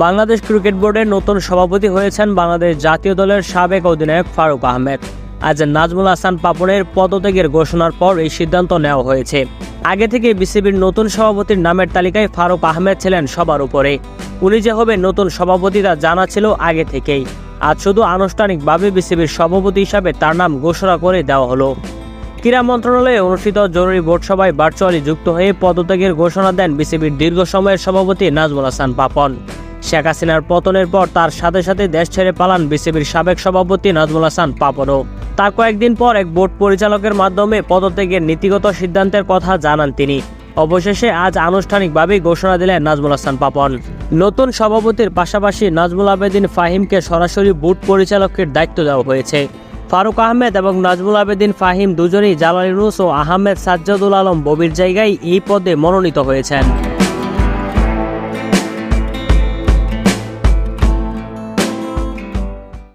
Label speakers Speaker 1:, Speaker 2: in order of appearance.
Speaker 1: Bangladesh cricket বোর্ডের নতুন সভাপতি হয়েছেন বাংলাদেশ জাতীয় দলের সাবেক অধিনায়ক ফারুক আহমেদ। আজ নাজমুল হাসান পাপনের পদত্যাগের ঘোষণার পর এই সিদ্ধান্ত নেওয়া হয়েছে। আগে থেকে বিসিবির নতুন সভাপতির নামের তালিকায় ফারুক আহমেদ ছিলেন সবার উপরে। উনি যে হবে নতুন সভাপতি তা জানা ছিল আগে থেকেই। আজ শুধু আনুষ্ঠানিকভাবে বিসিবির সভাপতি হিসাবে তার নাম ঘোষণা করে দেওয়া হলো। ক্রীড়া মন্ত্রণালয়ে অনুষ্ঠিত জরুরি বোর্ড সভায় ভার্চুয়ালি যুক্ত হয়ে পদত্যাগের ঘোষণা দেন বিসিবির দীর্ঘ সময়ের সভাপতি নাজমুল হাসান পাপন। শেখ হাসিনার পতনের পর তার সাথে সাথে দেশ ছেড়ে পালান বিসিবির সাবেক সভাপতি নাজমুল হাসান পাপনও। তার কয়েকদিন পর এক বোর্ড পরিচালকের মাধ্যমে পদত্যাগের নীতিগত সিদ্ধান্তের কথা জানান তিনি। অবশেষে আজ আনুষ্ঠানিকভাবেই ঘোষণা দিলেন নাজমুল হাসান পাপন। নতুন সভাপতির পাশাপাশি নাজমুল আবেদিন ফাহিমকে সরাসরি বোর্ড পরিচালকের দায়িত্ব দেওয়া হয়েছে। ফারুক আহমেদ এবং নাজমুল আবেদিন ফাহিম দুজনেই জালাল ইউনুস ও আহমেদ সাজ্জাদুল আলম ববির জায়গায় এই পদে মনোনীত হয়েছেন।